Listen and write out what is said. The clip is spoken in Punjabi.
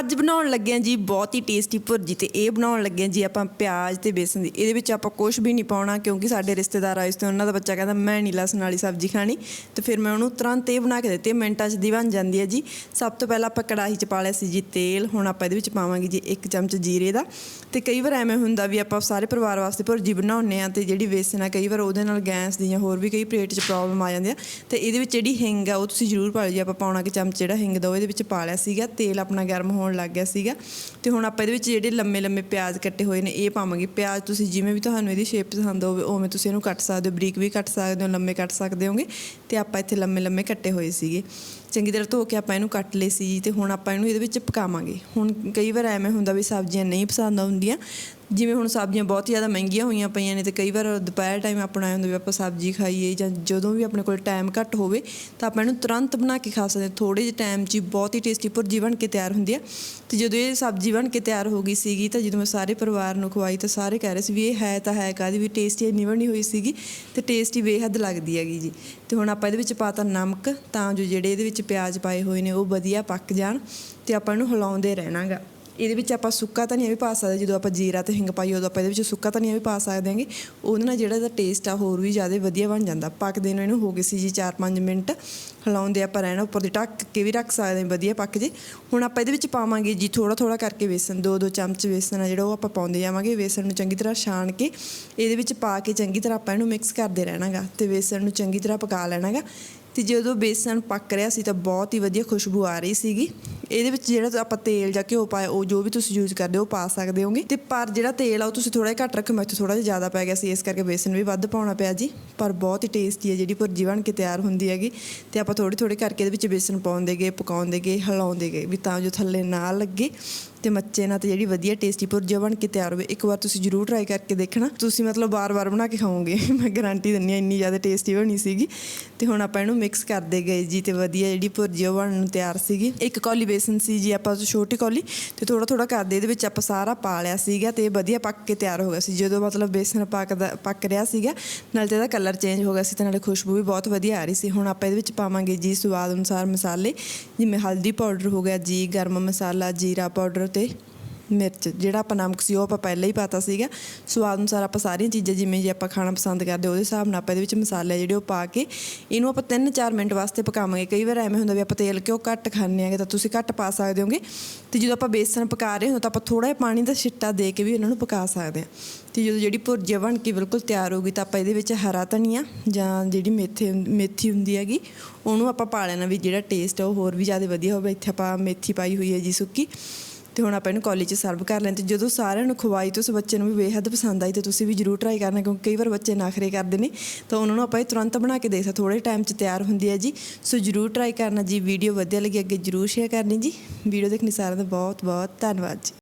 ਅੱਜ ਬਣਾਉਣ ਲੱਗੇ ਹਾਂ ਜੀ, ਬਹੁਤ ਹੀ ਟੇਸਟੀ ਭੁਰਜੀ ਤੇ ਇਹ ਬਣਾਉਣ ਲੱਗੇ ਹਾਂ ਜੀ ਆਪਾਂ ਪਿਆਜ਼ ਤੇ ਬੇਸਨ ਦੀ। ਇਹਦੇ ਵਿੱਚ ਆਪਾਂ ਕੁਝ ਵੀ ਨਹੀਂ ਪਾਉਣਾ ਕਿਉਂਕਿ ਸਾਡੇ ਰਿਸ਼ਤੇਦਾਰ ਆਏ ਸੀ ਉਹਨਾਂ ਦਾ ਬੱਚਾ ਕਹਿੰਦਾ, ਮੈਂ ਨਹੀਂ ਲਸਣ ਵਾਲੀ ਸਬਜ਼ੀ ਖਾਣੀ। ਤੇ ਫਿਰ ਮੈਂ ਉਹਨੂੰ ਤੁਰੰਤ ਇਹ ਬਣਾ ਕੇ ਦਿੱਤੀ ਮਿੰਟਾਂ 'ਚ ਦੀ ਬਣ ਜਾਂਦੀ ਹੈ ਜੀ। ਸਭ ਤੋਂ ਪਹਿਲਾਂ ਆਪਾਂ ਕੜਾਹੀ 'ਚ ਪਾ ਲਿਆ ਸੀ ਜੀ ਤੇਲ, ਹੁਣ ਆਪਾਂ ਇਹਦੇ ਵਿੱਚ ਪਾਵਾਂਗੇ ਜੀ ਇੱਕ ਚਮਚ ਜੀਰੇ ਦਾ। ਤੇ ਕਈ ਵਾਰ ਐਵੇਂ ਹੁੰਦਾ ਵੀ ਆਪਾਂ ਸਾਰੇ ਪਰਿਵਾਰ ਵਾਸਤੇ ਭੁਰਜੀ ਬਣਾਉਂਦੇ ਆ ਤੇ ਜਿਹੜੀ ਬੇਸਨ ਆ ਕਈ ਵਾਰ ਉਹਦੇ ਨਾਲ ਗੈਸ ਦੀਆਂ ਹੋਰ ਵੀ ਕਈ ਪੇਟ 'ਚ ਪ੍ਰੋਬਲਮ ਆ ਜਾਂਦੀ ਆ ਤੇ ਇਹਦੇ ਵਿੱਚ ਜਿਹੜੀ ਹਿੰਗ ਆ ਉਹ ਤੁਸੀਂ ਜ਼ਰੂਰ ਪਾ ਲਿਓ ਜੀ, ਆਪਾਂ ਪਾਉਣਾ ਕਿ ਚਮਚ ਜਿਹੜਾ ਹਿੰਗ ਦਾ ਉਹ ਇਹਦੇ ਵਿੱਚ ਪਾ ਲਿਆ ਸੀਗਾ। ਤੇਲ ਆਪਣਾ ਗਰਮ ਹੋਣ ਲੱਗ ਗਿਆ ਸੀਗਾ। ਤੇ ਹੁਣ ਆਪਾਂ ਇਹਦੇ ਵਿੱਚ ਜਿਹੜੇ ਲੰਮੇ ਲੰਮੇ ਪਿਆਜ਼ ਕੱਟੇ ਹੋਏ ਨੇ, ਇਹ ਪਾਵਾਂਗੇ। ਪਿਆਜ਼ ਤੁਸੀਂ ਜਿਵੇਂ ਵੀ ਤੁਹਾਨੂੰ ਇਹਦੀ ਸ਼ੇਪ ਪਸੰਦ ਹੋਵੇ, ਉਵੇਂ ਤੁਸੀਂ ਇਹਨੂੰ ਕੱਟ ਸਕਦੇ ਹੋ, ਬਰੀਕ ਵੀ ਕੱਟ ਸਕਦੇ ਹੋ, ਲੰਮੇ ਕੱਟ ਸਕਦੇ ਹੋਗੇ। ਤੇ ਆਪਾਂ ਇੱਥੇ ਲੰਮੇ ਲੰਮੇ ਕੱਟੇ ਹੋਏ ਸੀਗੇ। ਚੰਗੀ ਤਰ੍ਹਾਂ ਧੋ ਕੇ ਆਪਾਂ ਇਹਨੂੰ ਕੱਟ ਲਏ ਸੀ। ਜੀ ਤੇ ਹੁਣ ਆਪਾਂ ਇਹਨੂੰ ਇਹਦੇ ਵਿੱਚ ਪਕਾਵਾਂਗੇ। ਹੁਣ ਕਈ ਵਾਰ ਐਵੇਂ ਹੁੰਦਾ ਵੀ ਸਬਜ਼ੀਆਂ ਨਹੀਂ ਪਸੰਦ ਆਉਂਦੀਆਂ ਜਿਵੇਂ ਹੁਣ ਸਬਜ਼ੀਆਂ ਬਹੁਤ ਜ਼ਿਆਦਾ ਮਹਿੰਗੀਆਂ ਹੋਈਆਂ ਪਈਆਂ ਨੇ ਤੇ ਕਈ ਵਾਰ ਦੁਪਹਿਰ ਟਾਈਮ ਆਪਣਾ ਇਹ ਹੁੰਦਾ ਵੀ ਆਪਾਂ ਸਬਜ਼ੀ ਖਾਈਏ ਜਾਂ ਜਦੋਂ ਵੀ ਆਪਣੇ ਕੋਲ ਟਾਈਮ ਘੱਟ ਹੋਵੇ ਤਾਂ ਆਪਾਂ ਇਹਨੂੰ ਤੁਰੰਤ ਬਣਾ ਕੇ ਖਾ ਸਕਦੇ ਹਾਂ। ਥੋੜੇ ਜਿਹੇ ਟਾਈਮ 'ਚ ਬਹੁਤ ਹੀ ਟੇਸਟੀ ਭੁਰਜੀ ਬਣ ਕੇ ਤਿਆਰ ਹੁੰਦੀ ਆ। ਤੇ ਜਦੋਂ ਇਹ ਸਬਜ਼ੀ ਬਣ ਕੇ ਤਿਆਰ ਹੋ ਗਈ ਸੀਗੀ ਤਾਂ ਜਦੋਂ ਮੈਂ ਸਾਰੇ ਪਰਿਵਾਰ ਨੂੰ ਖਵਾਈ ਤਾਂ ਸਾਰੇ ਕਹਿ ਰਹੇ ਸੀ ਵੀ ਇਹ ਹੈ ਤਾਂ ਹੈ ਕਾਦੀ ਵੀ ਟੇਸਟੀ ਇੰਨੀ ਬਣੀ ਹੋਈ ਸੀਗੀ ਤੇ ਟੇਸਟੀ ਬੇਹੱਦ ਲੱਗਦੀ ਹੈਗੀ ਜੀ। ਤੇ ਹੁਣ ਆਪਾਂ ਇਹਦੇ ਵਿੱਚ ਪਾਤਾ ਨਮਕ ਤਾਂ ਜੋ ਜਿਹੜੇ ਇਹਦੇ ਵਿੱਚ ਪਿਆਜ਼ ਪਾਏ ਹੋਏ ਨੇ ਉਹ ਵਧੀਆ ਪੱਕ ਜਾਣ ਤੇ ਆਪਾਂ ਇਹਨੂੰ ਹਿਲਾਉਂਦੇ ਰਹਿਣਾਗਾ। ਇਹਦੇ ਵਿੱਚ ਆਪਾਂ ਸੁੱਕਾ ਧਨੀਆ ਵੀ ਪਾ ਸਕਦੇ ਜਦੋਂ ਆਪਾਂ ਜੀਰਾ ਤੇ ਹਿੰਗ ਪਾਈ ਉਦੋਂ ਆਪਾਂ ਇਹਦੇ ਵਿੱਚ ਸੁੱਕਾ ਧਨੀਆ ਵੀ ਪਾ ਸਕਦੇ ਹਾਂਗੇ। ਉਹਦੇ ਨਾਲ ਜਿਹੜਾ ਇਹਦਾ ਟੇਸਟ ਆ, ਹੋਰ ਵੀ ਜ਼ਿਆਦਾ ਵਧੀਆ ਬਣ ਜਾਂਦਾ। ਪੱਕਦੇ ਨੂੰ ਇਹਨੂੰ ਹੋ ਗਏ ਸੀ ਜੀ 4-5 ਮਿੰਟ। ਹਿਲਾਉਂਦੇ ਆਪਾਂ ਰਹਿਣਾ ਉੱਪਰ ਦੀ, ਢੱਕ ਕੇ ਵੀ ਰੱਖ ਸਕਦੇ ਹਾਂ। ਵਧੀਆ ਪੱਕ ਜੇ। ਹੁਣ ਆਪਾਂ ਇਹਦੇ ਵਿੱਚ ਪਾਵਾਂਗੇ ਜੀ ਥੋੜਾ ਥੋੜਾ ਕਰਕੇ ਵੇਸਣ। ਦੋ ਦੋ ਚਮਚ ਵੇਸਣ ਆ ਜਿਹੜਾ ਉਹ ਆਪਾਂ ਪਾਉਂਦੇ ਜਾਵਾਂਗੇ। ਵੇਸਣ ਨੂੰ ਚੰਗੀ ਤਰ੍ਹਾਂ ਛਾਣ ਕੇ ਇਹਦੇ ਵਿੱਚ ਪਾ ਕੇ ਚੰਗੀ ਤਰ੍ਹਾਂ ਆਪਾਂ ਇਹਨੂੰ ਮਿਕਸ ਕਰਦੇ ਰਹਿਣਾਗਾ। ਤੇ ਵੇਸਣ ਨੂੰ ਚੰਗੀ ਤਰ੍ਹਾਂ ਪਕਾ ਲੈਣਾਗਾ। ਤੇ ਜਦੋਂ ਬੇਸਣ ਪੱਕ ਰਿਹਾ ਸੀ ਤਾਂ ਬਹੁਤ ਹੀ ਵਧੀਆ ਖੁਸ਼ਬੂ ਆ ਰਹੀ ਸੀਗੀ। ਇਹਦੇ ਵਿੱਚ ਜਿਹੜਾ ਆਪਾਂ ਤੇਲ ਜਾਂ ਘਿਓ ਪਾਇਆ ਉਹ ਜੋ ਵੀ ਤੁਸੀਂ ਯੂਜ਼ ਕਰਦੇ ਹੋ, ਉਹ ਪਾ ਸਕਦੇ ਹੋਗੇ। ਤੇ ਪਰ ਜਿਹੜਾ ਤੇਲ ਆ, ਉਹ ਤੁਸੀਂ ਥੋੜਾ ਜਿਹਾ ਘੱਟ ਰੱਖੋ, ਮੈਥੋਂ ਥੋੜਾ ਜਿਹਾ ਜ਼ਿਆਦਾ ਪੈ ਗਿਆ ਸੀ, ਇਸ ਕਰਕੇ ਬੇਸਣ ਵੀ ਵੱਧ ਪਾਉਣਾ ਪਿਆ ਜੀ। ਪਰ ਬਹੁਤ ਹੀ ਟੇਸਟੀ ਹੈ ਜਿਹੜੀ ਭੁਰਜੀ ਬਣ ਕੇ ਤਿਆਰ ਹੁੰਦੀ ਹੈਗੀ। ਤੇ ਆਪਾਂ ਥੋੜੀ ਥੋੜੀ ਕਰਕੇ ਇਹਦੇ ਵਿੱਚ ਬੇਸਣ ਪਾਉਂਦੇ ਗਏ, ਪਕਾਉਂਦੇ ਗਏ, ਹਿਲਾਉਂਦੇ ਗਏ, ਵੀ ਤਾਂ ਜੋ ਥੱਲੇ ਨਾ ਲੱਗੇ। ਤੇ ਮੱਚੇ ਨਾਲ ਤੇ ਜਿਹੜੀ ਵਧੀਆ ਟੇਸਟੀ ਭੁਰਜੀ ਬਣ ਕੇ ਤਿਆਰ ਹੋਵੇ, ਇੱਕ ਵਾਰ ਤੁਸੀਂ ਜਰੂਰ ਟਰਾਈ ਕਰਕੇ ਦੇਖਣਾ। ਤੁਸੀਂ ਮਤਲਬ ਬਾਰ-ਬਾਰ ਬਣਾ ਕੇ ਖਾਓਗੇ। ਮੈਂ ਗਾਰੰਟੀ ਦਿੰਨੀ ਆ ਇੰਨੀ ਜ਼ਿਆਦਾ ਟੇਸਟੀ ਬਣੀ ਸੀਗੀ। ਤੇ ਹੁਣ ਆਪਾਂ ਇਹਨੂੰ ਮਿਕਸ ਕਰਦੇ ਗਏ ਜੀ ਤੇ ਵਧੀਆ ਜਿਹੜੀ ਭੁਰਜੀ ਉਹ ਬਣਨ ਨੂੰ ਤਿਆਰ ਸੀਗੀ। ਇੱਕ ਕੌਲੀ ਬੇਸਨ ਸੀ ਜੀ, ਆਪਾਂ ਛੋਟੀ ਕੌਲੀ ਤੇ ਥੋੜਾ ਥੋੜਾ ਕਰਦੇ ਇਹਦੇ ਵਿੱਚ ਆਪਾਂ ਸਾਰਾ ਪਾ ਲਿਆ ਸੀਗਾ ਤੇ ਵਧੀਆ ਪੱਕ ਕੇ ਤਿਆਰ ਹੋ ਗਿਆ ਸੀ। ਜਦੋਂ ਮਤਲਬ ਬੇਸਨ ਪੱਕਦਾ, ਪੱਕ ਰਿਹਾ ਸੀਗਾ, ਨਾਲ ਤੇ ਇਹਦਾ ਕਲਰ ਚੇਂਜ ਹੋ ਗਿਆ ਸੀ ਤੇ ਨਾਲੇ ਖੁਸ਼ਬੂ ਵੀ ਬਹੁਤ ਵਧੀਆ ਆ ਰਹੀ ਸੀ। ਹੁਣ ਆਪਾਂ ਇਹਦੇ ਵਿੱਚ ਪਾਵਾਂਗੇ ਜੀ ਸਵਾਦ ਅਨੁਸਾਰ ਮਸਾਲੇ। ਜਿਵੇਂ ਹਲਦੀ ਪਾਊਡਰ ਹੋ ਗਿਆ ਜੀ, ਗਰਮ ਮਸਾਲਾ, ਜੀਰਾ ਪਾਊਡਰ ਤੇ ਮਿਰਚ, ਜਿਹੜਾ ਆਪਾਂ ਨਮਕ ਸੀ ਉਹ ਆਪਾਂ ਪਹਿਲਾਂ ਹੀ ਪਾਤਾ ਸੀਗਾ। ਸਵਾਦ ਅਨੁਸਾਰ ਆਪਾਂ ਸਾਰੀਆਂ ਚੀਜ਼ਾਂ ਜਿਵੇਂ ਜੇ ਆਪਾਂ ਖਾਣਾ ਪਸੰਦ ਕਰਦੇ ਉਹਦੇ ਹਿਸਾਬ ਨਾਲ ਆਪਾਂ ਇਹਦੇ ਵਿੱਚ ਮਸਾਲੇ ਜਿਹੜੇ ਉਹ ਪਾ ਕੇ ਇਹਨੂੰ ਆਪਾਂ 3-4 ਮਿੰਟ ਵਾਸਤੇ ਪਕਾਵਾਂਗੇ। ਕਈ ਵਾਰ ਐਵੇਂ ਹੁੰਦਾ ਵੀ ਆਪਾਂ ਤੇਲ ਕਿਉਂ ਘੱਟ ਖਾਂਦੇ ਆਂਗੇ ਤਾਂ ਤੁਸੀਂ ਘੱਟ ਪਾ ਸਕਦੇ ਹੋਗੇ ਤੇ ਜਦੋਂ ਆਪਾਂ ਬੇਸਣ ਪਕਾ ਰਹੇ ਹਾਂ ਤਾਂ ਆਪਾਂ ਥੋੜਾ ਜਿਹਾ ਪਾਣੀ ਦਾ ਛਿੱਟਾ ਦੇ ਕੇ ਵੀ ਇਹਨਾਂ ਨੂੰ ਪਕਾ ਸਕਦੇ ਹਾਂ। ਤੇ ਜਦੋਂ ਜਿਹੜੀ ਭੁਰਜੀ ਬਣ ਕੇ ਬਿਲਕੁਲ ਤਿਆਰ ਹੋ ਗਈ ਤਾਂ ਆਪਾਂ ਇਹਦੇ ਵਿੱਚ ਹਰਾ ਧਨੀਆ ਜਾਂ ਜਿਹੜੀ ਮੇਥੇ ਮੇਥੀ ਹੁੰਦੀ ਹੈਗੀ, ਉਹਨੂੰ ਆਪਾਂ ਪਾ ਲੈਣਾ ਵੀ ਜਿਹੜਾ ਟੇਸਟ ਹੈ ਉਹ ਹੋਰ ਵੀ ਜ਼ਿਆਦਾ ਵਧੀਆ ਹੋਵੇ। ਇੱਥੇ ਆਪਾਂ ਮੇਥੀ ਪਾਈ ਹੋਈ ਹੈ ਜੀ ਸੁੱਕੀ। ਤੇ ਹੁਣ ਆਪਾਂ ਇਹਨੂੰ ਕਾਲਜ 'ਚ ਸਰਵ ਕਰ ਲੈਂਦੇ ਤੇ ਜਦੋਂ ਸਾਰਿਆਂ ਨੂੰ ਖਵਾਈ ਤੇ ਉਸ ਬੱਚੇ ਨੂੰ ਵੀ ਬੇਹੱਦ ਪਸੰਦ ਆਈ ਤੇ ਤੁਸੀਂ ਵੀ ਜਰੂਰ ਟਰਾਈ ਕਰਨਾ ਕਿਉਂਕਿ ਕਈ ਵਾਰ ਬੱਚੇ ਨਾਖਰੇ ਕਰਦੇ ਨੇ, ਤਾਂ ਉਹਨਾਂ ਨੂੰ ਆਪਾਂ ਇਹ ਤੁਰੰਤ ਬਣਾ ਕੇ ਦੇ ਸਕਦੇ ਥੋੜੇ ਟਾਈਮ 'ਚ ਤਿਆਰ ਹੁੰਦੀ ਹੈ ਜੀ। ਸੋ ਜਰੂਰ ਟਰਾਈ ਕਰਨਾ ਜੀ। ਵੀਡੀਓ ਵਧੀਆ ਲੱਗੀ ਅੱਗੇ ਜਰੂਰ ਸ਼ੇਅਰ ਕਰਨੀ ਜੀ। ਵੀਡੀਓ ਦੇਖਣੀ ਸਾਰਿਆਂ ਦਾ ਬਹੁਤ ਬਹੁਤ ਧੰਨਵਾਦ ਜੀ।